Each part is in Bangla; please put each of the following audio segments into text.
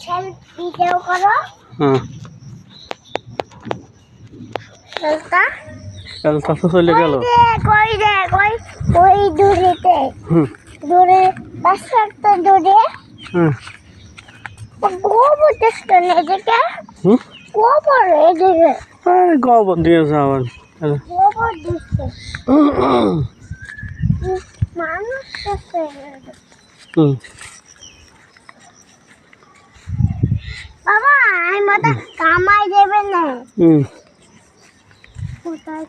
ছেল ভিডিও করো। হ্যাঁ। ছেলটা কাল তো চলে গেল। দেখ ওই দেখ ওই দূরেতে। হুম। দূরে একটা দূরে। হ্যাঁ গোবর দেখতে না এদিকে। হুম? গোবর এদিকে। আরে গোবর আবার গোবর দিচ্ছে মানুষ হুম। মতো কামাই দেবে না। হুম। কোথায়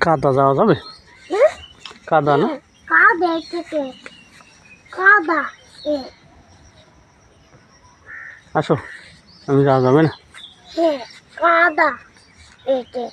কাদা যাওয়া যাবে? হ্যাঁ? কাদা না? কাদা থেকে কাদা আসো আমি যাওয়া যাবে না। হ্যাঁ 嗯对。